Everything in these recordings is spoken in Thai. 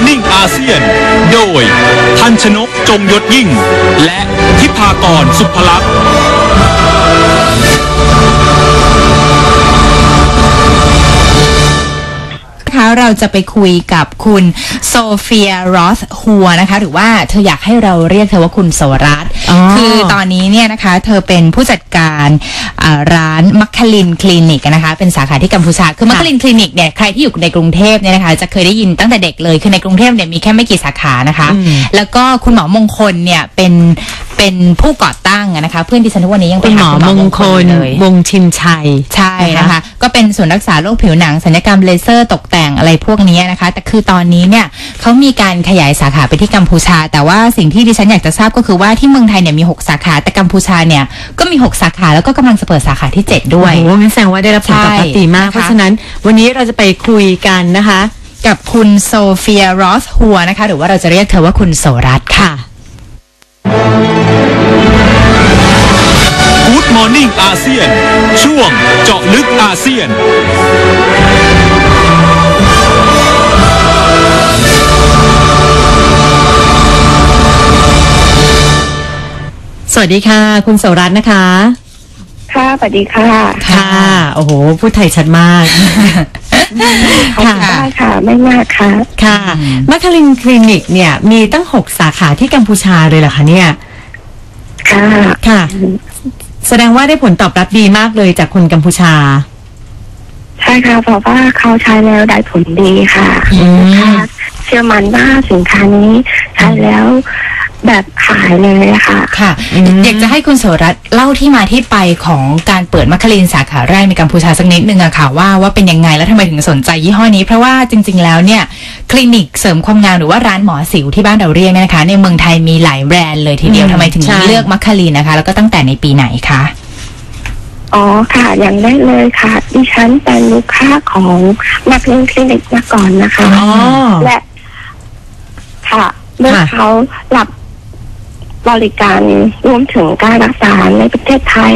Morning อาเซียน โดย ทันชนกจงยศยิ่ง และทิพากรสุภลักษณ์ เราจะไปคุยกับคุณโซเฟียรอสฮัวนะคะ หรือว่าเธออยากให้เราเรียกเธอว่าคุณโสรัตน์อ๋อคือตอนนี้เนี่ยนะคะ เธอเป็นผู้จัดการอ่าร้านมัคคลินคลินิกนะคะ เป็นสาขาที่กัมพูชา คือมัคคลินคลินิกเนี่ยใครที่อยู่ในกรุงเทพเนี่ยนะคะ จะเคยได้ยินตั้งแต่เด็กเลย คือในกรุงเทพเนี่ยมีแค่ไม่กี่สาขานะคะ แล้วก็คุณหมอมงคลเนี่ยเป็นเป็นผู้ก่อตั้งอะนะคะ เพื่อนที่ฉันทุกวันนี้ยังคุเป็นณหมอมงคลเลยวงชินชัยใช่นะคะก็เป็นศูนย์รักษาโรคผิวหนังสัญญกรรมเลเซอร์ตกแต่งอะไรพวกนี้นะคะ แต่คือตอนนี้เนี่ยเขามีการขยายสาขาไปที่กัมพูชา แต่ว่าสิ่งที่ดิฉันอยากจะทราบก็คือว่าที่เมืองไทยเนี่ยมี 6 สาขา แต่กัมพูชาเนี่ยก็มี 6 สาขาแล้วก็กำลังจะเปิดสาขาที่ 7 ด้วยโอ้โหงั้นแสดงว่าได้รับผลตอบรับใช่ดีมากนะคะเพราะฉะนั้นวันนี้เราจะไปคุยกันนะคะ กับคุณโซเฟียรอสฮัวนะคะ หรือว่าเราจะเรียกเธอว่าคุณโสรัตน์ค่ะ เซียน สวัสดีค่ะ คุณโสรัตน์นะคะ ค่ะสวัสดีค่ะ ค่ะ โอ้โห พูดไทยชัดมาก ขอบคุณได้ค่ะ ไม่มากค่ะ ค่ะมัคคลินคลินิกเนี่ย มีตั้งหกสาขาที่กัมพูชาเลยเหรอคะเนี่ย ค่ะ ค่ะ แสดงว่าได้ผลตอบรับดีมากเลยจากคนกัมพูชาใช่ค่ะเพราะว่าเขาใช้แล้วได้ผลดีค่ะอืมลูกค้าเชื่อมันว่าสินค้านี้ใช้แล้วแบบขายเลยอะค่ะ ค่ะอยากจะให้คุณโสรัตน์เล่าที่มาที่ไปของการเปิดมัคคลินสาขาแรกในกัมพูชาสักนิดนึงอะค่ะว่าว่าเป็นยังไงแล้วทำไมถึงสนใจยี่ห้อนี้ เพราะว่าจริง ๆ แล้วเนี่ย คลินิกเสริมความงามหรือว่าร้านหมอสิวที่บ้านเราเรียกเนี่ยนะคะ ในเมืองไทยมีหลายแบรนด์เลยทีเดียวอืมทำไมถึงใช่ เลือกมัคคลินนะคะ แล้วก็ตั้งแต่ในปีไหนคะ อ๋อค่ะ อย่างแรกเลยค่ะ ดิฉันเป็นลูกค้าของนักเรียนคลินิกมาก่อนนะคะอ๋อ และ ค่ะเมื่อค่ะเขารับบริการรวมถึงการรักษาในประเทศไทย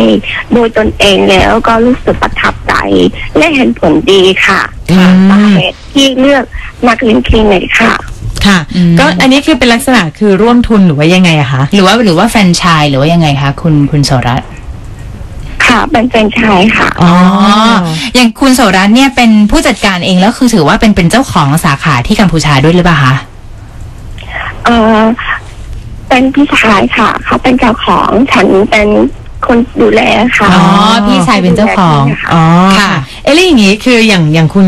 โดยตนเองแล้วก็รู้สึกประทับใจ และเห็นผลดีค่ะอืม สาเหตุที่เลือกนักเรียนคลินิกค่ะ ค่ะ อืม ก็อันนี้คือเป็นลักษณะคือร่วมทุนหรือว่ายังไงอะคะ หรือว่าหรือว่าแฟรนไชส์หรือว่ายังไงคะคุณคุณโสรัตน์ ค่ะ เป็นแฟรนไชส์ค่ะ อ๋อ อย่างคุณโสรัตน์เนี่ยเป็นผู้จัดการเองแล้วคือถือว่าเป็นเป็นเจ้าของสาขาที่กัมพูชาด้วยหรือเปล่าคะ เออเป็นพี่ชายค่ะ เขาเป็นเจ้าของฉันเป็นคนดูแลค่ะ อ๋อ พี่ชายเป็นเจ้าของ อ๋อ ค่ะ เอะแล้วอย่างนี้คืออย่างอย่างคุณ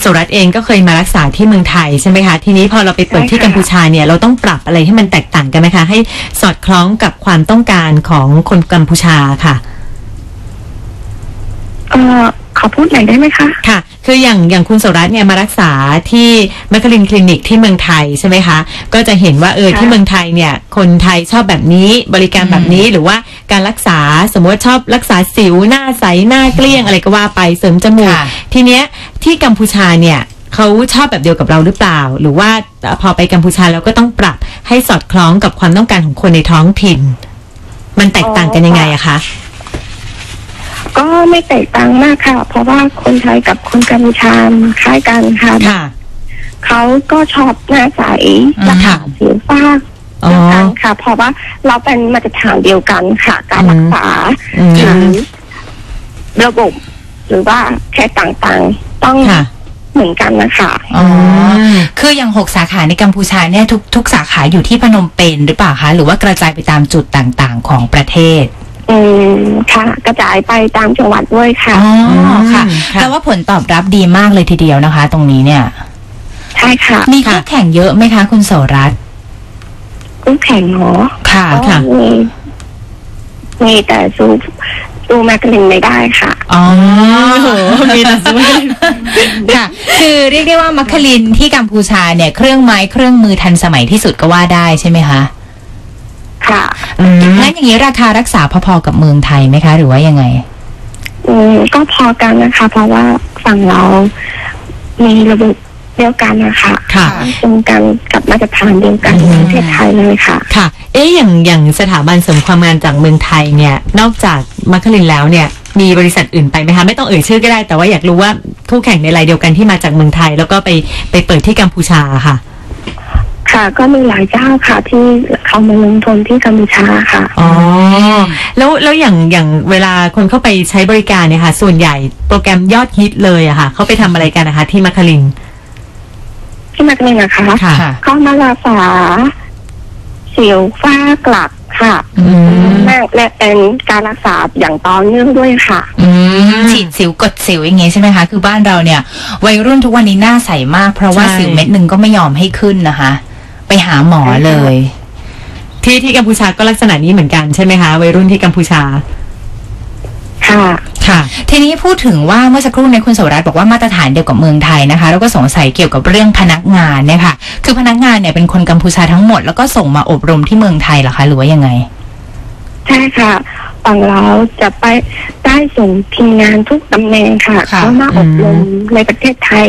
โสรัตน์เองก็เคยมารักษาที่เมืองไทยใช่ไหมคะ ทีนี้พอเราไปเปิดที่ใช่ค่ะกัมพูชาเนี่ยเราต้องปรับอะไรให้มันแตกต่างกันไหมคะ ให้สอดคล้องกับความต้องการของคนกัมพูชาค่ะ เออขอพูดหน่อยได้ไหมคะ ค่ะ คืออย่างอย่างคุณโสรัตน์เนี่ยมารักษาที่มัคคลินคลินิกที่เมืองไทยใช่ไหมคะ ก็จะเห็นว่าเออค่ะ ที่เมืองไทยเนี่ย คนไทยชอบแบบนี้บริการแบบนี้หรือว่าการรักษาสมมติว่าชอบรักษาสิวหน้าใสหน้าเกลี้ยงอะไรก็ว่าไปเสริมจมูก ค่ะ ทีเนี้ยที่กัมพูชาเนี่ยเขาชอบแบบเดียวกับเราหรือเปล่า หรือว่าพอไปกัมพูชาแล้วก็ต้องปรับให้สอดคล้องกับความต้องการของคนในท้องถิ่น มันแตกต่างกันยังไงอะคะ ก็ไม่แตกต่างมากค่ะ เพราะว่าคนไทยกับคนกัมพูชาคล้ายกันค่ะ ค่ะ เขาก็ชอบหน้าใสอืมรักษาสิวฟ้าอ๋อ เดียวกันค่ะ เพราะว่าเราเป็นมาตรฐานเดียวกันค่ะ การรักษาอืม หรือระบบ หรือว่าแค่ต่างๆ ต้องค่ะ เหมือนกันนะคะอ๋อมคืออย่างหกสาขาในกัมพูชาเนี่ยทุกทุกสาขาอยู่ที่พนมเปญหรือเปล่าคะ หรือว่ากระจายไปตามจุดต่างๆ ของประเทศ อืมค่ะ กระจายไปตามจังหวัดด้วยค่ะ อ๋อค่ะอืมค่ะแปลว่าผลตอบรับดีมากเลยทีเดียวนะคะ ตรงนี้เนี่ย ใช่ค่ะมีคู่แข่งเยอะไหมคะ คุณโสรัตน์คู่แข่งเหรอค่ะก็ค่ะ มีมีแต่ซูซูแมกกาลินไม่ได้ค่ะ อ๋อโอ้โหมีแต่สวย ค่ะ คือเรียกได้ว่ามัคคลินที่กัมพูชาเนี่ย เครื่องไม้เครื่องมือทันสมัยที่สุดก็ว่าได้ใช่ไหมคะ ค่ะอืมงั้นอย่างนี้ราคารักษาพอๆกับเมืองไทยไหมคะ หรือว่ายังไง อืมก็พอกันนะคะ เพราะว่าฝั่งเรา มีระบบเดียวกันนะคะค่ะตรงกันกับมาตรฐานเดียวกันอืมในประเทศไทยเลยค่ะ ค่ะ เอ๊ะอย่างอย่างสถาบันเสริมความงามจากเมืองไทยเนี่ย นอกจากมัคคลินแล้วเนี่ยมีบริษัทอื่นไปไหมคะ ไม่ต้องเอ่ยชื่อก็ได้ แต่ว่าอยากรู้ว่าคู่แข่งในรายเดียวกันที่มาจากเมืองไทย แล้วก็ไปไปเปิดที่กัมพูชาค่ะ ค่ะ ก็มีหลายเจ้าค่ะ ที่เขามาลงทุนที่กัมพูชาค่ะ อ๋อ แล้วแล้วอย่างอย่างเวลาคนเข้าไปใช้บริการเนี่ยค่ะ ส่วนใหญ่โปรแกรมยอดฮิตเลยอะค่ะ เขาไปทำอะไรกันนะคะ ที่มัคคลิน ที่มากันนะคะค่ะค่ะเขามารักษาสิวฝ้ากลับค่ะอืมและและเป็นการรักษาอย่างต่อเนื่องด้วยค่ะ อืมฉีดสิวกดสิวอย่างงี้ใช่ไหมคะ คือบ้านเราเนี่ย วัยรุ่นทุกวันนี้หน้าใสมากเพราะว่าใช่ สิวเม็ดหนึ่งก็ไม่ยอมให้ขึ้นนะคะไป หาหมอเลย ที่ที่กัมพูชาก็ลักษณะนี้เหมือนกันใช่ไหมคะวัยรุ่นที่กัมพูชา ค่ะ ค่ะ ทีนี้พูดถึงว่าเมื่อสักครู่เนี้คุณโสรัตน์บอกว่ามาตรฐานเดียวกับเมืองไทยนะคะ แล้วก็สงสัยเกี่ยวกับเรื่องพนักงานเนี่ยค่ะ คือพนักงานเนี่ยเป็นคนกัมพูชาทั้งหมดแล้วก็ส่งมาอบรมที่เมืองไทยเหรอคะหรือว่ายังไง ใช่ค่ะฝั่งเราจะไปได้ส่งทีมงานทุกตำแหน่งค่ะค่ะเข้ามาอบรมในประเทศไทย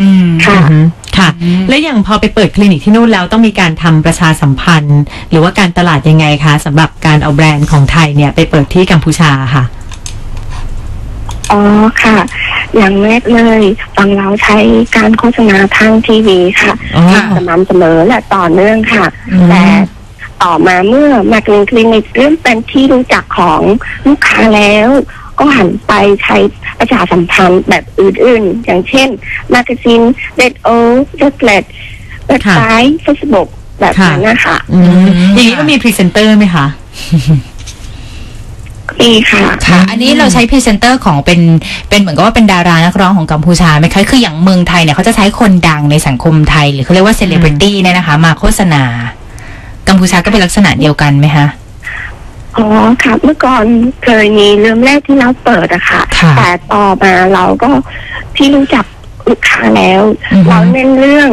อืมค่ะอือฮึ ค่ะอืมและอย่างพอไปเปิดคลินิกที่นู่นแล้วต้องมีการทำประชาสัมพันธ์ หรือว่าการตลาดยังไงคะสำหรับการเอาแบรนด์ของไทยเนี่ยไปเปิดที่กัมพูชาค่ะ อ๋อค่ะ อย่างแรกเลยฝั่งเราใช้การโฆษณาทางทีวีค่ะอ๋อ สม่ำเสมอและต่อเนื่องค่ะ อืม แต่ต่อมาเมื่อมาคลินคลินิกเริ่มเป็นที่รู้จักของลูกค้าแล้ว ก็หันไปใช้ประชาสัมพันธ์แบบอื่นๆ อย่างเช่นมากาซีนเดดโอเดดเลดเว็บไซต์เฟซบุ๊กแบบนั้นนะคะอืมอืมอย่างนี้ก็มีพรีเซนเตอร์ไหมคะดีค่ะค่ะ อันนี้เราใช้พรีเซนเตอร์ของเป็นเป็นเหมือนกับว่าเป็นดารานักร้องของกัมพูชาไหมคะ คืออย่างเมืองไทยเนี่ยเขาจะใช้คนดังในสังคมไทย หรือเขาเรียกว่าเซเลบริตี้เนี่ยนะคะ มาโฆษณา กัมพูชาก็เป็นลักษณะเดียวกันไหมคะ อ๋อค่ะเมื่อก่อนเคยมีเริ่มแรกที่เราเปิดอะค่ะ ค่ะแต่ต่อมาเราก็ที่รู้จักลูกค้าแล้ว อือฮึ เราเน้นเรื่อง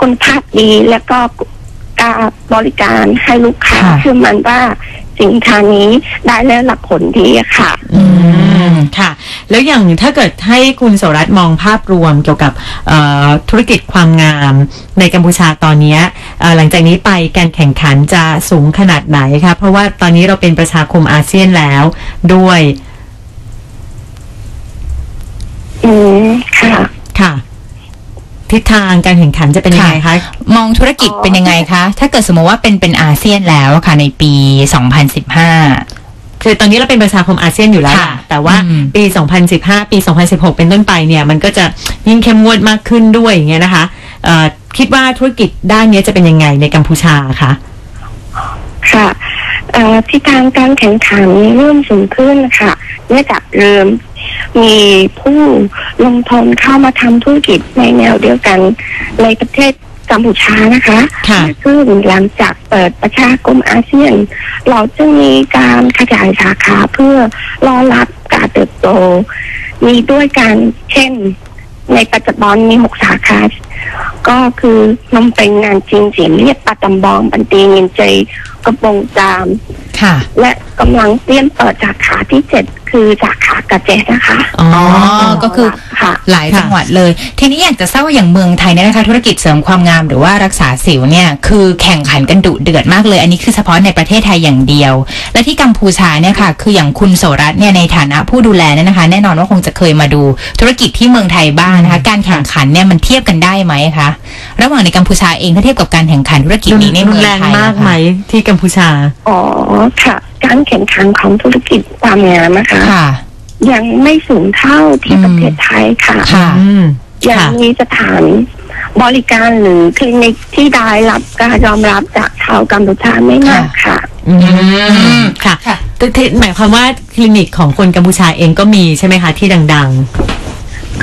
คนภาพดีแล้วก็การบริการให้ลูกค้าคือมันว่าสินค้านี้ได้แล้วหลักผลดีอะค่ะ อืมค่ะ แล้วอย่างถ้าเกิดให้คุณโสรัตน์มองภาพรวมเกี่ยวกับเอ่อธุรกิจความงามในกัมพูชาตอนเนี้ยเอ่อหลังจากนี้ไปการแข่งขันจะสูงขนาดไหนคะเพราะว่าตอนนี้เราเป็นประชาคมอาเซียนแล้วด้วย อืมค่ะค่ะทิศทางการแข่งขันจะเป็นยังไงคะ มองธุรกิจเป็นยังไงคะ ถ้าเกิดสมมติว่าเป็นเป็นอาเซียนแล้วอะค่ะในปี 2015 คือตอนนี้เราเป็นประชาคมอาเซียนอยู่แล้วค่ะล่ะแต่ว่าอืม ปี 2015 ปี 2016 เป็นต้นไปเนี่ย มันก็จะยิ่งเข้มงวดมากขึ้นด้วยอย่างเงี้ยนะคะเอ่อคิดว่าธุรกิจด้านเนี้ยจะเป็นยังไงในกัมพูชาคะค่ะเอ่อที่ทางการแข่งขันเริ่มสูงขึ้นค่ะเนื่องจากเริ่มมีผู้ลงทุนเข้ามาทำธุรกิจในแนวเดียวกันในประเทศ กัมพูชานะคะค่ะซึ่งหลังจากเปิดประชาคมอาเซียน เราจะมีการขยายสาขาเพื่อรองรับการเติบโต มีด้วยกันเช่น ในปัจจุบันมีหกสาขา ก็คือนมเป็นงานจีนเสียมเรียบปาตำบอง บันตีเงินใจกระโปรงจาม ค่ะ และกำลังเตรียมเปิดสาขาที่เจ็ด คือสาขากระเจนะคะอ๋ออ๋อ ก็คือค่ะ หลายค่ะจังหวัดเลย ทีนี้อยากจะทราบว่าอย่างเมืองไทยเนี่ยนะคะ ธุรกิจเสริมความงามหรือว่ารักษาสิวเนี่ยคือแข่งขันกันดุเดือดมากเลย อันนี้คือเฉพาะในประเทศไทยอย่างเดียว และที่กัมพูชาเนี่ยค่ะ คืออย่างคุณโสรัตน์เนี่ยในฐานะผู้ดูแลเนี่ยนะคะ แน่นอนว่าคงจะเคยมาดูธุรกิจที่เมืองไทยบ้างนะคะ การแข่งขันเนี่ยมันเทียบกันได้ไหมคะระหว่างในกัมพูชาเองถ้าเทียบกับการแข่งขันธุรกิจรุนนี้ในรุเมืนองแรงไทยมากนะคะไหมที่กัมพูชาอ๋อค่ะการแข่งขันของธุรกิจความงามนะคะ ค่ะ ยังไม่สูงเท่าที่อืมประเทศไทยค่ะ ค่ะ อืม ยังค่ะมีสถานบริการหรือคลินิกที่ได้รับการยอมรับจากชาวกัมพูชาไม่มากค่ะ อืม ค่ะค่ะ แต่ที่หมายความว่าคลินิกของคนกัมพูชาเองก็มีใช่ไหมคะที่ดัง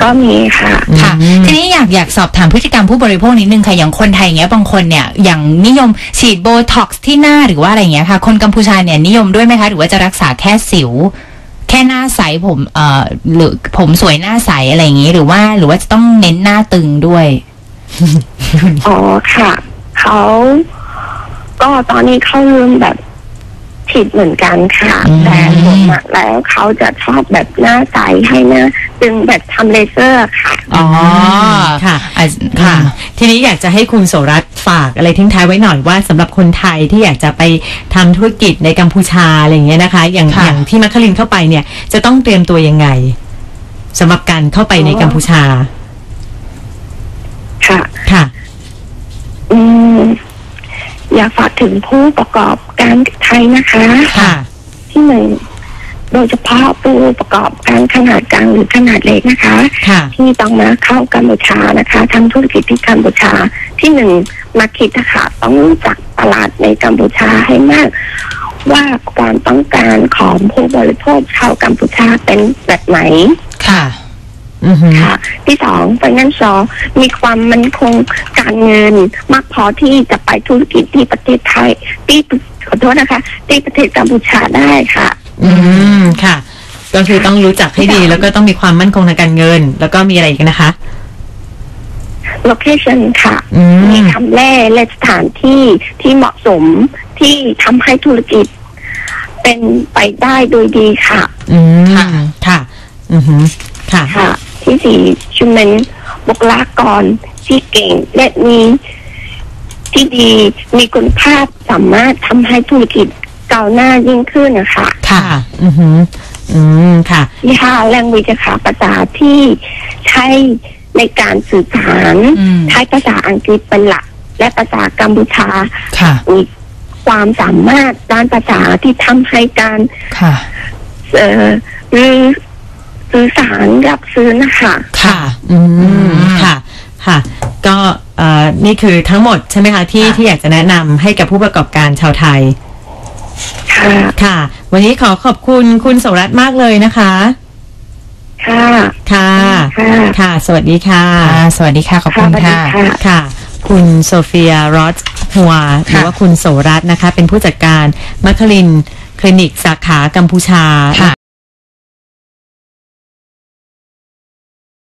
ก็มีค่ะๆค่ะอืมทีนี้อยากอยากสอบถามพฤติกรรมผู้บริโภคนิดนึงค่ะอย่างคนไทยอย่างเงี้ยบางคนเนี่ยอย่างนิยมฉีดโบท็อกซ์ที่หน้าหรือว่าอะไรอย่างเงี้ยค่ะ คนกัมพูชาเนี่ยนิยมด้วยไหมคะ หรือว่าจะรักษาแค่สิว แค่หน้าใสผมเอ่อหรือผมสวยหน้าใสอะไรอย่างงี้ หรือว่าหรือว่าจะต้องเน้นหน้าตึงด้วยอ๋อค่ะเขาก็ตอนนี้เขาเริ่มแบบ ฉีดเหมือนกันค่ะอืมแต่ส่วนมากแล้วเขาจะชอบแบบหน้าใสให้หน้าตึงแบบทำเลเซอร์ค่ะ อ๋อค่ะอะค่ะค่ะ ทีนี้อยากจะให้คุณโสรัตน์ฝากอะไรทิ้งท้ายไว้หน่อยว่าสำหรับคนไทยที่อยากจะไปทำธุรกิจในกัมพูชาอะไรอย่างเงี้ยนะคะ อย่างค่ะอย่างที่มัคคลินเข้าไปเนี่ยจะต้องเตรียมตัวยังไงสำหรับการเข้าไปในอ๋อกัมพูชา ค่ะค่ะ อืม อยากฝากถึงผู้ประกอบการไทยนะคะ ค่ะ ที่หนึ่งโดยเฉพาะผู้ประกอบการขนาดกลางหรือขนาดเล็กนะคะ ค่ะ ที่ต้องมาเข้ากัมพูชานะคะทำธุรกิจที่กัมพูชาที่หนึ่งมาคิดนะคะต้องรู้จักตลาดในกัมพูชาให้มาก ว่าความต้องการของผู้บริโภคชาวกัมพูชาเป็นแบบไหน ค่ะอือหือ ค่ะ ที่สองไฟแนนซ์มีความมั่นคงการเงินมากพอที่จะไปธุรกิจที่ประเทศไทย ที่ขอโทษนะคะ ที่ประเทศกัมพูชาได้ค่ะ อืมค่ะ ก็คือต้องรู้จักให้ดี แล้วก็ต้องมีความมั่นคงทางการเงิน แล้วก็มีอะไรอีกนะคะ location ค่ะอืมมีทำแร่และสถานที่ที่เหมาะสมที่ทำให้ธุรกิจ เป็นไปได้โดยดีค่ะ อืมค่ะ ค่ะ อือหือค่ะ ค่ะ ที่สี่ชุมเมนบุคลากรที่เก่งและมีที่ดีมีคุณภาพสามารถทำให้ธุรกิจก้าวหน้ายิ่งขึ้นนะคะค่ะ อือหือ อืมค่ะที่ห้าแรงวิจค่ะภาษาที่ใช้ในการสื่อสารอืมใช้ภาษาอังกฤษเป็นหลัก และภาษากัมพูชาค่ะมีความสามารถด้านภาษาที่ทำให้การค่ะ เอ่อหรือ สื่อสารรับซื้อนะคะค่ะ อืมค่ะ ค่ะ ก็เอ่อนี่คือทั้งหมดใช่ไหมคะที่ค่ะที่อยากจะแนะนำให้กับผู้ประกอบการชาวไทย ค่ะ ค่ะ วันนี้ขอขอบคุณคุณโสรัตน์มากเลยนะคะ ค่ะ ค่ะ ค่ะ ค่ะ สวัสดีค่ะค่ะสวัสดีค่ะ ขอบคุณค่ะค่ะ สวัสดี ค่ะ ค่ะ คุณโซเฟียรอสหัวหรือว่าคุณโสรัตน์นะคะ เป็นผู้จัดการมัคคลินคลินิกสาขากัมพูชา ค่ะ